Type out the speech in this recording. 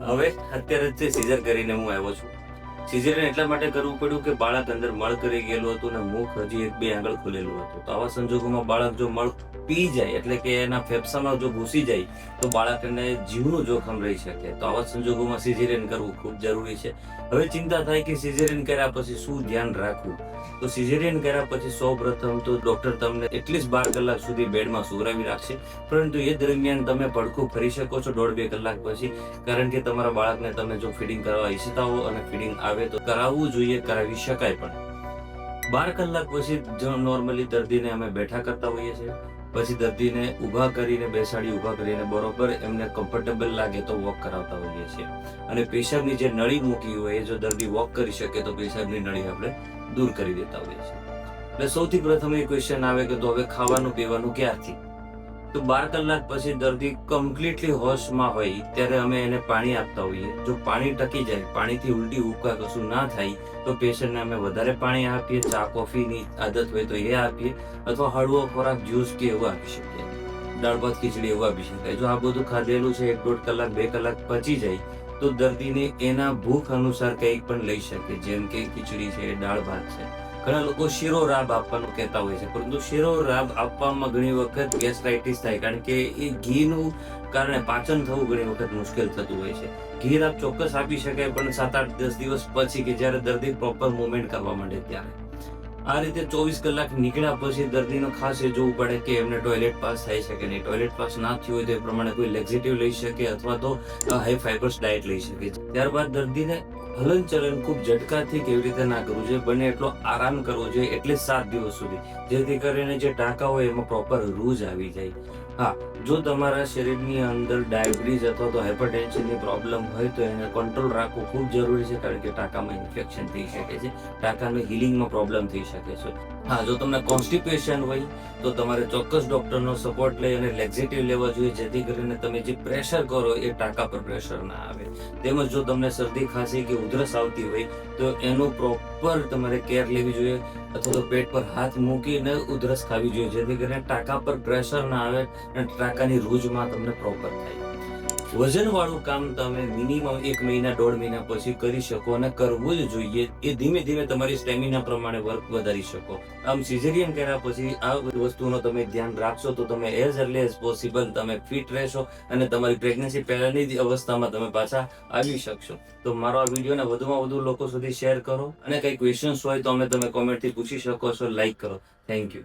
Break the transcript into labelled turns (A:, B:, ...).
A: હવે અત્યારે જ સીઝર કરીને હું આવ્યો છું. સિઝેરિયન એટલા માટે કરવું પડ્યું કે બાળક અંદર મળ કરી ગયેલું હતું અને મુખ હજી એક બે આંગળ ખુલેલું હતું. તો આવા સંજોગોમાં બાળક જો મળ પી જાય, એટલે કે એના ફેફસામાં જો ઘૂસી જાય, તો બાળકને જીવનું જોખમ રહી શકે. તો આવા સંજોગોમાં સિઝેરિયન કરવું ખૂબ જરૂરી છે. હવે ચિંતા થાય કે સિઝેરિયન કર્યા પછી શું ધ્યાન રાખવું? તો સિઝેરિયન કર્યા પછી સૌ પ્રથમ તો ડોક્ટર તમને એટલીસ્ટ બાર કલાક સુધી બેડમાં સુવરાવી રાખશે. પરંતુ એ દરમિયાન તમે પડખું ફરી શકો છો દોઢ બે કલાક પછી. કારણ કે તમારા બાળકને તમે જો ફીડિંગ કરવા ઈચ્છતા હો અને ફીડિંગ આવે તો કરાવવું જોઈએ, કરાવી શકાય પણ. બાર કલાક પછી નોર્મલી દર્દીને અમે બેઠા કરતા હોઈએ છીએ. પછી દર્દીને ઊભા કરીને, બેસાડી ઊભા કરીને બરોબર એમને કમ્ફર્ટેબલ લાગે તો વોક કરાવતા હોઈએ છીએ. અને પેશાબની જે નળી મૂકી હોય, એ જો દર્દી વોક કરી શકે તો પેશાબની નળી આપણે દૂર કરી દેતા હોઈએ છીએ. એટલે સૌથી પ્રથમ એ ક્વેશ્ચન આવે કે તો હવે ખાવાનું, પીવાનું ક્યારથી? તો બાર કલાક પછી દર્દી કમ્પ્લીટલી હોશમાં હોય, ત્યારે અમે એને પાણી આપતા હોઈએ. જો પાણી ટકી જાય, પાણીથી ઉલટી ઉબકા કશું ના થાય, તો પેશન્ટને અમે વધારે પાણી આપીએ, ચા, કોફીની આદત હોય તો એ આપીએ, અથવા હળવો ખોરાક, જ્યુસ કે એવું આપી શકીએ. દાળ ભાત, ખીચડી એવું આપી શકાય. જો આ બધું ખાધેલું છે, એક દોઢ કલાક, બે કલાક પચી જાય, તો દર્દીને એના ભૂખ અનુસાર કંઈક પણ લઈ શકે. જેમ કે ખીચડી છે, દાળ ભાત છે. ઘણા લોકો શીરો રાબ આપવાનું કહેતા હોય છે, પરંતુ શીરો રાબ આપવામાં ઘણી વખત ગેસ્ટ્રાઇટિસ થાય, કારણ કે એ ઘીનું કારણે પાચન થવું ઘણી વખત મુશ્કેલ થતું હોય છે. ઘી રાબ ચોક્કસ આપી શકાય, પણ સાત આઠ દસ દિવસ પછી કે જ્યારે દર્દી પ્રોપર મુવમેન્ટ કરવા માંડે ત્યારે. આ રીતે ચોવીસ કલાક નીકળ્યા પછી દર્દીનો ખાસ એ જોવું પડે કે એમને ટોયલેટ પાસ થાય છે કે નહીં. ટોયલેટ પાસ ના થયું હોય તો એ પ્રમાણે કોઈ લેક્ઝિટિવ લઈ શકે અથવા તો હાઈ ફાઈબર્સ ડાયટ લઈ શકે ત્યારબાદ દર્દીને હલન ચલન ખૂબ ઝટકાથી કેવી રીતે ના કરવું જોઈએ, બને એટલો આરામ કરવો જોઈએ એટલે સાત દિવસ સુધી. જેથી કરીને જે ટાંકા હોય એમાં પ્રોપર રૂજ આવી જાય. હા, જો તમારા શરીરની અંદર ડાયાબિટીસ અથવા તો હાઇપરટેન્શનની પ્રોબ્લેમ હોય તો એને કંટ્રોલ રાખવું ખૂબ જરૂરી છે, કારણ કે ટાંકામાં ઇન્ફેક્શન થઈ શકે છે, ટાંકાનું હિલિંગમાં પ્રોબ્લેમ થઈ શકે છે. હા, જો તમને કોન્સ્ટિપેશન હોય, તો તમારે ચોક્કસ ડોક્ટરનો સપોર્ટ લઈ અને લેક્ઝેટિવ લેવા જોઈએ, જેથી કરીને તમે જે પ્રેશર કરો એ ટાંકા પર પ્રેશર ના આવે. તેમજ જો તમને શરદી, ખાંસી કે ઉધરસ આવતી હોય, તો એનું પ્રોપર તમારે કેર લેવી જોઈએ, અથવા તો પેટ પર હાથ મૂકીને ઉધરસ ખાવી જોઈએ, જેથી કરીને ટાંકા પર પ્રેશર ના આવે અને ટાંકાની રૂજમાં તમને પ્રોપર થાય. વજન વાળું કામ તમે મિનિમમ એક મહિના, દોઢ મહિના પછી કરી શકો અને કરવું જ જોઈએ. એ ધીમે ધીમે તમારી સ્ટેમિના પ્રમાણે વર્ક વધારી શકો. આમ સિઝેરિયન કર્યા પછી આ વસ્તુનો તમે ધ્યાન રાખશો તો તમે એઝ અર્લી એઝ પોસિબલ તમે ફિટ રહેશો અને તમારી પ્રેગ્નન્સી પહેલાની જ અવસ્થામાં તમે પાછા આવી શકશો. તો મારો આ વિડીયોને વધુમાં વધુ લોકો સુધી શેર કરો અને કંઈ ક્વેશ્ચન્સ હોય તો અમે તમે કોમેન્ટથી પૂછી શકો છો લાઈક કરો. Thank you